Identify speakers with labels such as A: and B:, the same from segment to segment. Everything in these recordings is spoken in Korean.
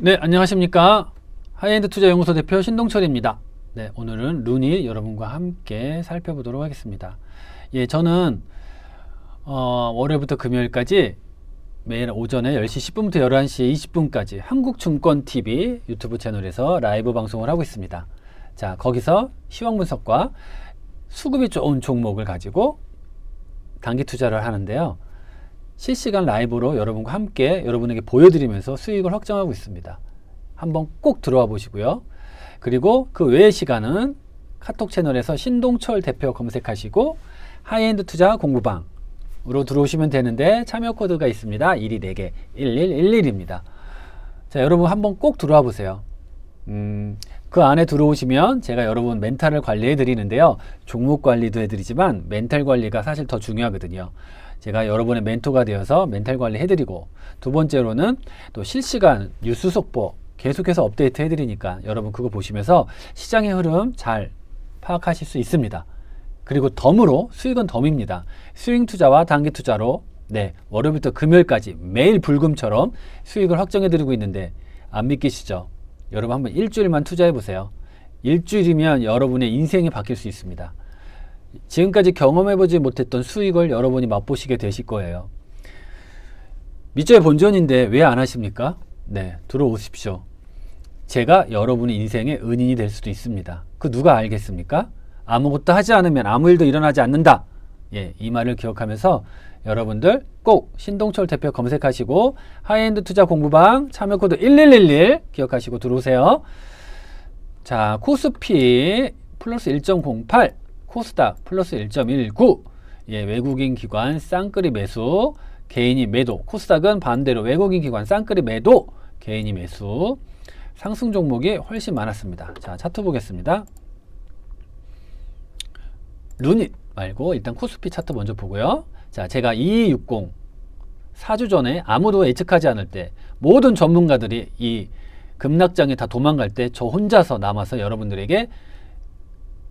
A: 네, 안녕하십니까. 하이엔드 투자 연구소 대표 신동철입니다. 네, 오늘은 루니 여러분과 함께 살펴보도록 하겠습니다. 예, 저는 어, 월요일부터 금요일까지 매일 오전에 10시 10분부터 11시 20분까지 한국증권TV 유튜브 채널에서 라이브 방송을 하고 있습니다. 자, 거기서 시황 분석과 수급이 좋은 종목을 가지고 단기 투자를 하는데요. 실시간 라이브로 여러분과 함께 여러분에게 보여드리면서 수익을 확정하고 있습니다. 한번 꼭 들어와 보시고요. 그리고 그 외의 시간은 카톡 채널에서 신동철 대표 검색하시고 하이엔드 투자 공부방으로 들어오시면 되는데 참여 코드가 있습니다. 1이 4개 1111입니다. 자, 여러분 한번 꼭 들어와 보세요. 음, 그 안에 들어오시면 제가 여러분 멘탈을 관리해 드리는데요. 종목 관리도 해 드리지만 멘탈 관리가 사실 더 중요하거든요. 제가 여러분의 멘토가 되어서 멘탈 관리 해드리고 두 번째로는 또 실시간 뉴스 속보 계속해서 업데이트 해드리니까 여러분 그거 보시면서 시장의 흐름 잘 파악하실 수 있습니다. 그리고 덤으로 수익은 덤입니다. 스윙 투자와 단기 투자로 네 월요일부터 금요일까지 매일 불금처럼 수익을 확정해드리고 있는데 안 믿기시죠? 여러분 한번 일주일만 투자해 보세요. 일주일이면 여러분의 인생이 바뀔 수 있습니다. 지금까지 경험해보지 못했던 수익을 여러분이 맛보시게 되실 거예요. 밑줄의 본전인데 왜 안 하십니까? 네, 들어오십시오. 제가 여러분의 인생의 은인이 될 수도 있습니다. 그 누가 알겠습니까? 아무것도 하지 않으면 아무 일도 일어나지 않는다. 예, 이 말을 기억하면서 여러분들 꼭 신동철 대표 검색하시고 하이엔드 투자 공부방 참여 코드 1111 기억하시고 들어오세요. 자, 코스피 플러스 1.08 코스닥 플러스 1.19 예, 외국인 기관 쌍끌이 매수 개인이 매도. 코스닥은 반대로 외국인 기관 쌍끌이 매도 개인이 매수. 상승 종목이 훨씬 많았습니다. 자 차트 보겠습니다. 루닛 말고 일단 코스피 차트 먼저 보고요. 자 제가 2260 4주 전에 아무도 예측하지 않을 때 모든 전문가들이 이 급락장에 다 도망갈 때 저 혼자서 남아서 여러분들에게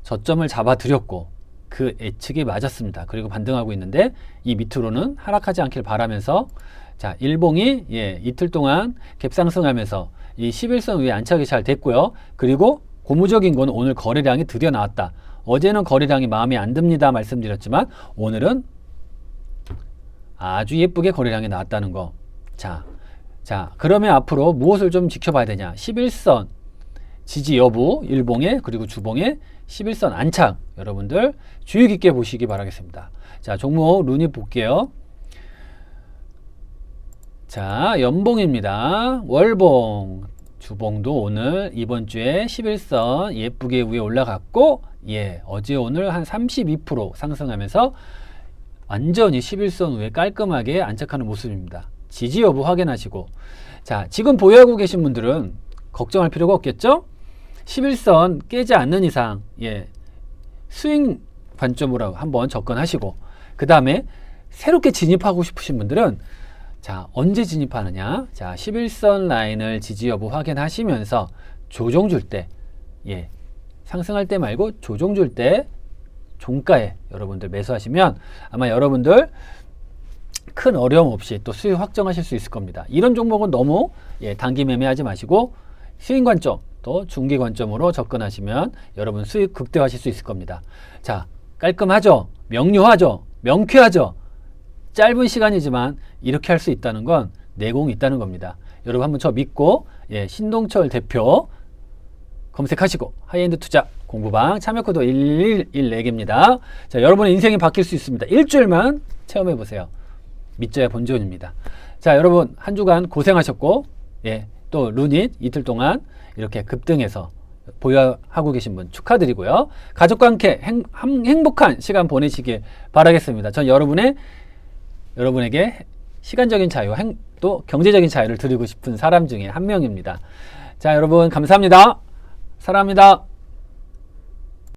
A: 저점을 잡아드렸고 그 예측이 맞았습니다. 그리고 반등하고 있는데 이 밑으로는 하락하지 않길 바라면서 자 일봉이 예 이틀 동안 갭상승하면서 이 11선 위에 안착이 잘 됐고요. 그리고 고무적인 건 오늘 거래량이 드디어 나왔다. 어제는 거래량이 마음에 안 듭니다 말씀드렸지만 오늘은 아주 예쁘게 거래량이 나왔다는 거. 자, 자 그러면 앞으로 무엇을 좀 지켜봐야 되냐? 11선 지지 여부 일봉에 그리고 주봉에 11선 안착 여러분들 주의 깊게 보시기 바라겠습니다. 자 종목 루니 볼게요. 자 연봉입니다. 월봉 주봉도 오늘 이번 주에 11선 예쁘게 위에 올라갔고 예 어제 오늘 한 32% 상승하면서 완전히 11선 위에 깔끔하게 안착하는 모습입니다. 지지 여부 확인하시고 자 지금 보유하고 계신 분들은 걱정할 필요가 없겠죠? 11선 깨지 않는 이상 예 스윙 관점으로 한번 접근하시고 그 다음에 새롭게 진입하고 싶으신 분들은 자 언제 진입하느냐 자 11선 라인을 지지 여부 확인하시면서 조정 줄때 예 상승할 때 말고 조정 줄 때 종가에 여러분들 매수하시면 아마 여러분들 큰 어려움 없이 또 수익 확정하실 수 있을 겁니다. 이런 종목은 너무 예, 단기 매매하지 마시고 스윙 관점 또 중기 관점으로 접근하시면 여러분 수익 극대화하실 수 있을 겁니다. 자, 깔끔하죠? 명료하죠? 명쾌하죠? 짧은 시간이지만 이렇게 할 수 있다는 건 내공이 있다는 겁니다. 여러분 한번 저 믿고 예, 신동철 대표 검색하시고 하이엔드 투자 공부방 참여 코드 1114개입니다. 자, 여러분의 인생이 바뀔 수 있습니다. 일주일만 체험해 보세요. 믿져야 본전입니다. 자, 여러분 한 주간 고생하셨고 예, 또 루닛 이틀 동안 이렇게 급등해서 보유하고 계신 분 축하드리고요. 가족과 함께 행, 행복한 시간 보내시길 바라겠습니다. 전 여러분의 여러분에게 시간적인 자유, 행, 또 경제적인 자유를 드리고 싶은 사람 중에 한 명입니다. 자, 여러분 감사합니다. 사랑합니다.